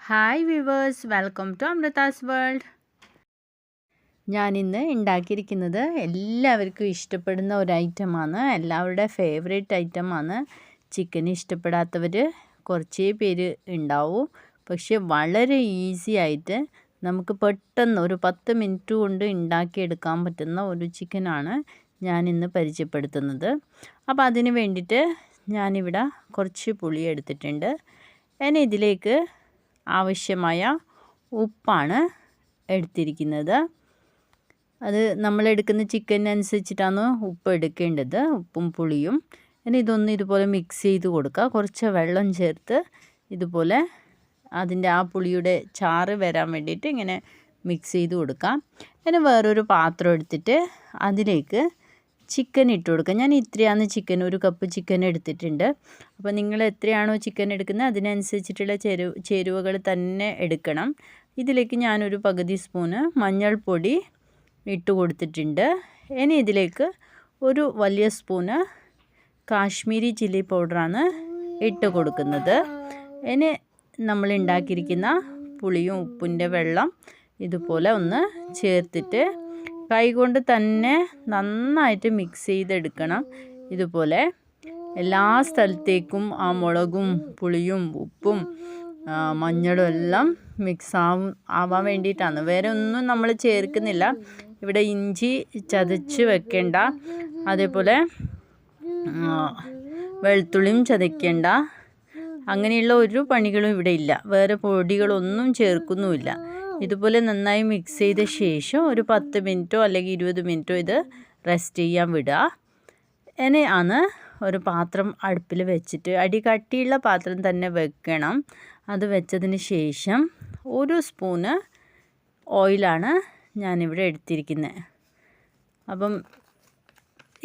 Hi viewers welcome to Amrita's world ഞാനിന്ന് ഉണ്ടാക്കിയിരിക്കുന്നത് എല്ലാവർക്കും ഇഷ്ടപ്പെടുന്ന ഒരു ഐറ്റമാണ് എല്ലാവരുടെ ഫേവറേറ്റ് ഐറ്റമാണ് ചിക്കൻ ഇഷ്ടപ്പെടാത്തവർ കുറച്ചേ പേര് ഉണ്ടാവും. പക്ഷേ വളരെ ഈസി ആയിട്ട് നമുക്ക് പെട്ടെന്ന് ഒരു പത്ത് മിനിറ്റ് കൊണ്ട് ഉണ്ടാക്കിയെടുക്കാൻ പറ്റുന്ന ഒരു ചിക്കനാണ് ഞാനിന്ന് പരിചയപ്പെടുത്തുന്നത്. അപ്പോൾ അതിന് വേണ്ടിയിട്ട് ഞാനിവിടെ കുറച്ച് പുളി എടുത്തിട്ടുണ്ട്. ഇനി ഇതിലേക്ക് ആവശ്യമായ ഉപ്പാണ് എടുത്തിരിക്കുന്നത്. അത് നമ്മൾ എടുക്കുന്ന ചിക്കനനുസരിച്ചിട്ടാണ് ഉപ്പ് എടുക്കേണ്ടത്. ഉപ്പും പുളിയും. ഇനി ഇതൊന്ന് ഇതുപോലെ മിക്സ് ചെയ്ത് കൊടുക്കുക. കുറച്ച് വെള്ളം ചേർത്ത് ഇതുപോലെ അതിന്റെ ആ പുളിയുടെ ചാറ് വരാൻ വേണ്ടിയിട്ട് ഇങ്ങനെ മിക്സ് ചെയ്ത് കൊടുക്കാം ഇനി വേറൊരു പാത്രം എടുത്തിട്ട് അതിലേക്ക് ചിക്കൻ ഇട്ട് കൊടുക്കുക ഞാൻ ഇത്രയാണ് ചിക്കൻ ഒരു കപ്പ് ചിക്കൻ എടുത്തിട്ടുണ്ട്. അപ്പോൾ നിങ്ങൾ എത്രയാണോ ചിക്കൻ എടുക്കുന്നത് അതിനനുസരിച്ചിട്ടുള്ള ചേരു ചേരുവകൾ തന്നെ എടുക്കണം. ഇതിലേക്ക് ഞാനൊരു പകുതി സ്പൂണ് മഞ്ഞൾപ്പൊടി ഇട്ട് കൊടുത്തിട്ടുണ്ട്. ഇനി ഇതിലേക്ക് ഒരു വലിയ സ്പൂണ് കാശ്മീരി ചില്ലി പൗഡറാണ് ഇട്ട് കൊടുക്കുന്നത്. ഇനി നമ്മൾ ഉണ്ടാക്കിയിരിക്കുന്ന പുളിയും ഉപ്പിന്റെ വെള്ളം ഇതുപോലെ ഒന്ന് ചേർത്തിട്ട് കൈകൊണ്ട് തന്നെ നന്നായിട്ട് മിക്സ് ചെയ്തെടുക്കണം. ഇതുപോലെ എല്ലാ സ്ഥലത്തേക്കും ആ മുളകും പുളിയും ഉപ്പും മഞ്ഞളും എല്ലാം മിക്സ് ആവും ആവാൻ വേണ്ടിയിട്ടാണ്. വേറെ ഒന്നും നമ്മൾ ചേർക്കുന്നില്ല. ഇവിടെ ഇഞ്ചി ചതച്ച് വെക്കേണ്ട. അതേപോലെ വെളുത്തുള്ളിയും ചതയ്ക്കേണ്ട. അങ്ങനെയുള്ള ഒരു പണികളും ഇവിടെ ഇല്ല. വേറെ പൊടികളൊന്നും ചേർക്കുന്നുമില്ല. ഇതുപോലെ നന്നായി മിക്സ് ചെയ്ത ശേഷം ഒരു പത്ത് മിനിറ്റോ അല്ലെങ്കിൽ ഇരുപത് മിനിറ്റോ ഇത് റെസ്റ്റ് ചെയ്യാൻ വിടുക. ഇനി ആണ് ഒരു പാത്രം അടുപ്പിൽ വെച്ചിട്ട് അടി കട്ടിയുള്ള പാത്രം തന്നെ വെക്കണം. അത് വെച്ചതിന് ശേഷം ഒരു സ്പൂണ് ഓയിലാണ് ഞാനിവിടെ എടുത്തിരിക്കുന്നത് അപ്പം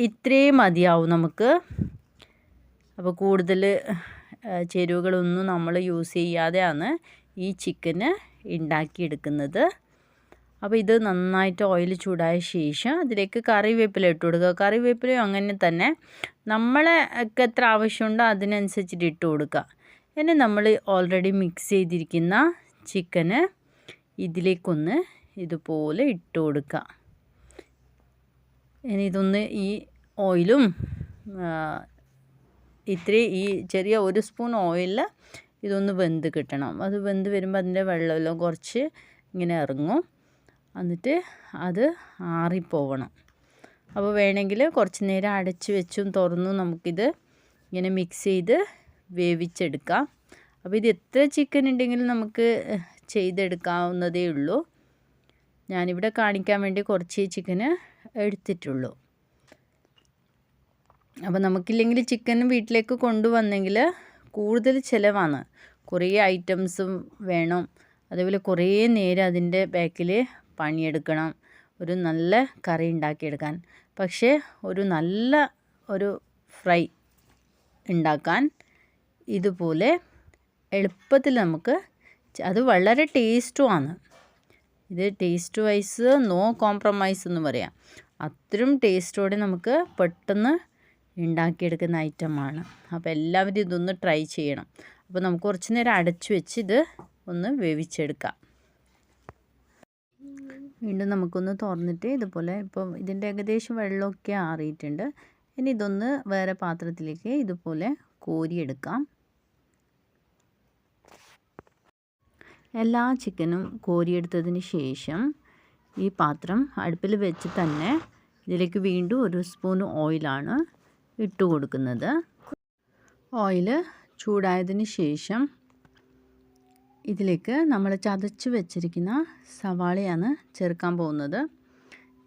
ഇത്രയും മതിയാവും നമുക്ക്. അപ്പോൾ കൂടുതൽ ചേരുവകളൊന്നും നമ്മൾ യൂസ് ചെയ്യാതെയാണ് ഈ ചിക്കന് ഉണ്ടാക്കിയെടുക്കുന്നത്. അപ്പോൾ ഇത് നന്നായിട്ട് ഓയിൽ ചൂടായ ശേഷം അതിലേക്ക് കറിവേപ്പില ഇട്ട് കൊടുക്കുക. കറിവേപ്പിലയും അങ്ങനെ തന്നെ നമ്മളെ ഒക്കെ എത്ര ആവശ്യമുണ്ടോ അതിനനുസരിച്ചിട്ട് ഇട്ട് കൊടുക്കുക. ഇനി നമ്മൾ ഓൾറെഡി മിക്സ് ചെയ്തിരിക്കുന്ന ചിക്കന് ഇതിലേക്കൊന്ന് ഇതുപോലെ ഇട്ട് കൊടുക്കുക. ഇനി ഇതൊന്ന് ഈ ഓയിലും ഇത്രയും ഈ ചെറിയ ഒരു സ്പൂൺ ഓയിലിൽ ഇതൊന്ന് വെന്ത് കിട്ടണം. അത് വെന്ത് വരുമ്പോൾ അതിന്റെ വെള്ളമെല്ലാം കുറച്ച് ഇങ്ങനെ ഇറങ്ങും. എന്നിട്ട് അത് ആറിപ്പോവണം. അപ്പോൾ വേണമെങ്കിൽ കുറച്ച് നേരം അടച്ച് വെച്ചും തുറന്നും നമുക്കിത് ഇങ്ങനെ മിക്സ് ചെയ്ത് വേവിച്ചെടുക്കാം. അപ്പോൾ ഇത് എത്ര ചിക്കൻ ഉണ്ടെങ്കിലും നമുക്ക് ചെയ്തെടുക്കാവുന്നതേ ഉള്ളൂ. ഞാനിവിടെ കാണിക്കാൻ വേണ്ടി കുറച്ച് ചിക്കന് എടുത്തിട്ടുള്ളൂ. അപ്പോൾ നമുക്കില്ലെങ്കിൽ ചിക്കൻ വീട്ടിലേക്ക് കൊണ്ടുവന്നെങ്കിൽ കൂടുതൽ ചിലവാണ്. കുറേ ഐറ്റംസും വേണം. അതേപോലെ കുറേ നേരം അതിന്റെ ബാക്കിൽ പണിയെടുക്കണം. ഒരു നല്ല കറി ഉണ്ടാക്കിയെടുക്കാൻ. പക്ഷേ ഒരു നല്ല ഒരു ഫ്രൈ ഉണ്ടാക്കാൻ ഇതുപോലെ എളുപ്പത്തിൽ നമുക്ക് അത് വളരെ ടേസ്റ്റുമാണ്. ഇത് ടേസ്റ്റ് വൈസ് നോ കോംപ്രമൈസ് എന്ന് പറയാം. അത്രയും ടേസ്റ്റോടെ നമുക്ക് പെട്ടെന്ന് ഉണ്ടാക്കിയെടുക്കുന്ന ഐറ്റമാണ്. അപ്പോൾ എല്ലാവരും ഇതൊന്ന് ട്രൈ ചെയ്യണം. അപ്പോൾ നമുക്ക് കുറച്ച് നേരം അടച്ചു വെച്ച് ഇത് ഒന്ന് വേവിച്ചെടുക്കാം. വീണ്ടും നമുക്കൊന്ന് തുറന്നിട്ട് ഇതുപോലെ ഇപ്പം ഇതിന്റെ ഏകദേശം വെള്ളമൊക്കെ ആറിയിട്ടുണ്ട്. ഇനി ഇതൊന്ന് വേറെ പാത്രത്തിലേക്ക് ഇതുപോലെ കോരിയെടുക്കാം. എല്ലാ ചിക്കനും കോരിയെടുത്തതിന് ശേഷം ഈ പാത്രം അടുപ്പിൽ വെച്ച് തന്നെ ഇതിലേക്ക് വീണ്ടും ഒരു സ്പൂൺ ഓയിലാണ് ഇട്ട് കൊടുക്കുന്നത്. ഓയിൽ ചൂടായതിന് ശേഷം ഇതിലേക്ക് നമ്മൾ ചതച്ച് വെച്ചിരിക്കുന്ന സവാളയാണ് ചേർക്കാൻ പോകുന്നത്.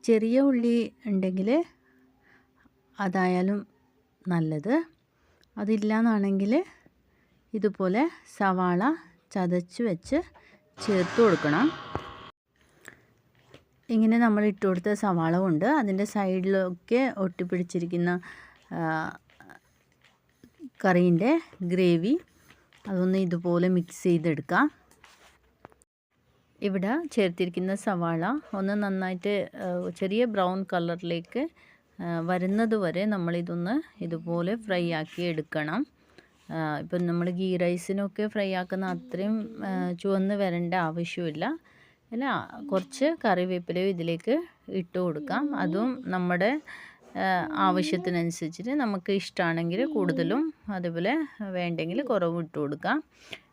ചെറിയ ഉള്ളി ഉണ്ടെങ്കിൽ അതായാലും നല്ലത്. അതില്ലാന്നാണെങ്കിൽ ഇതുപോലെ സവാള ചതച്ച് വെച്ച് ചേർത്ത് കൊടുക്കണം. ഇങ്ങനെ നമ്മൾ ഇട്ട് കൊടുത്ത സവാള കൊണ്ട് അതിന്റെ സൈഡിലൊക്കെ ഒട്ടിപ്പിടിച്ചിരിക്കുന്ന കറീന്റെ ഗ്രേവി അതൊന്ന് ഇതുപോലെ മിക്സ് ചെയ്തെടുക്കാം. ഇവിടെ ചേർത്തിരിക്കുന്ന സവാള ഒന്ന് നന്നായിട്ട് ചെറിയ ബ്രൗൺ കളറിലേക്ക് വരുന്നത് വരെ നമ്മളിതൊന്ന് ഇതുപോലെ ഫ്രൈ ആക്കി എടുക്കണം. ഇപ്പം നമ്മൾ ഗീ റൈസിനൊക്കെ ഫ്രൈ ആക്കുന്ന അത്രയും ചുവന്ന് വരേണ്ട ആവശ്യമില്ല. അല്ല കുറച്ച് കറിവേപ്പിലയും ഇതിലേക്ക് ഇട്ട് കൊടുക്കാം. അതും നമ്മുടെ ആവശ്യത്തിനനുസരിച്ചിട്ട് നമുക്ക് ഇഷ്ടമാണെങ്കിൽ കൂടുതലും അതുപോലെ വേണ്ടെങ്കിൽ കുറവ് ഇട്ട് കൊടുക്കാം.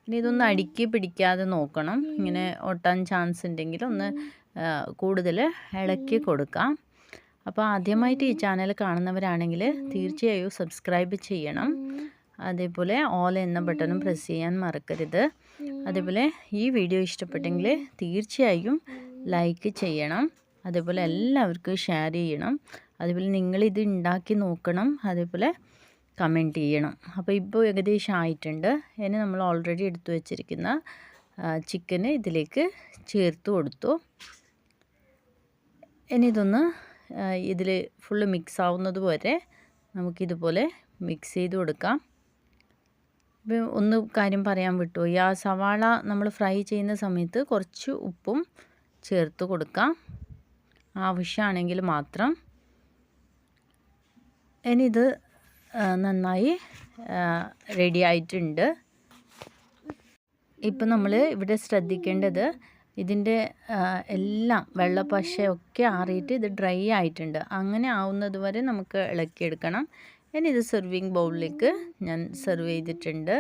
ഇനി ഇതൊന്ന് അടുക്കി പിടിക്കാതെ നോക്കണം. ഇങ്ങനെ ഒട്ടാൻ ചാൻസ് ഉണ്ടെങ്കിൽ ഒന്ന് കൂടുതൽ ഇളക്കി കൊടുക്കാം. അപ്പോൾ ആദ്യമായിട്ട് ഈ ചാനൽ കാണുന്നവരാണെങ്കിൽ തീർച്ചയായും സബ്സ്ക്രൈബ് ചെയ്യണം. അതേപോലെ ഓൾ എന്ന ബട്ടണും പ്രസ് ചെയ്യാൻ മറക്കരുത്. അതേപോലെ ഈ വീഡിയോ ഇഷ്ടപ്പെട്ടെങ്കിൽ തീർച്ചയായും ലൈക്ക് ചെയ്യണം. അതേപോലെ എല്ലാവർക്കും ഷെയർ ചെയ്യണം. അതേപോലെ നിങ്ങളിത് ഉണ്ടാക്കി നോക്കണം അതേപോലെ കമന്റ് ചെയ്യണം. അപ്പോൾ ഇപ്പോൾ ഏകദേശം ആയിട്ടുണ്ട്. ഇനി നമ്മൾ ഓൾറെഡി എടുത്തു വച്ചിരിക്കുന്ന ചിക്കന് ഇതിലേക്ക് ചേർത്ത് കൊടുത്തു. ഇനി ഇതൊന്ന് ഇതിൽ ഫുള്ള് മിക്സ് ആവുന്നത് വരെ നമുക്കിതുപോലെ മിക്സ് ചെയ്ത് കൊടുക്കാം. ഒന്ന് കാര്യം പറയാൻ വിട്ടുപോയി ആ സവാള നമ്മൾ ഫ്രൈ ചെയ്യുന്ന സമയത്ത് കുറച്ച് ഉപ്പും ചേർത്ത് കൊടുക്കാം. ആവശ്യമാണെങ്കിൽ മാത്രം. ഇനി ഇത് ആ, നന്നായി റെഡി ആയിട്ടുണ്ട്. ഇപ്പം നമ്മൾ ഇവിടെ ശ്രദ്ധിക്കേണ്ടത് ഇതിന്റെ എല്ലാം വെള്ളപ്പശയൊക്കെ ആറിയിട്ട് ഇത് ഡ്രൈ ആയിട്ടുണ്ട്. അങ്ങനെ ആവുന്നത് വരെ നമുക്ക് ഇളക്കിയെടുക്കണം. ഇനി ഇത് സെർവിങ് ബൗളിലേക്ക് ഞാൻ സെർവ് ചെയ്തിട്ടുണ്ട്.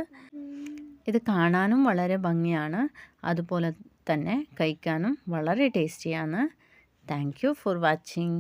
ഇത് കാണാനും വളരെ ഭംഗിയാണ്. അതുപോലെ തന്നെ കഴിക്കാനും വളരെ ടേസ്റ്റിയാണ് താങ്ക് യു ഫോർ വാച്ചിങ്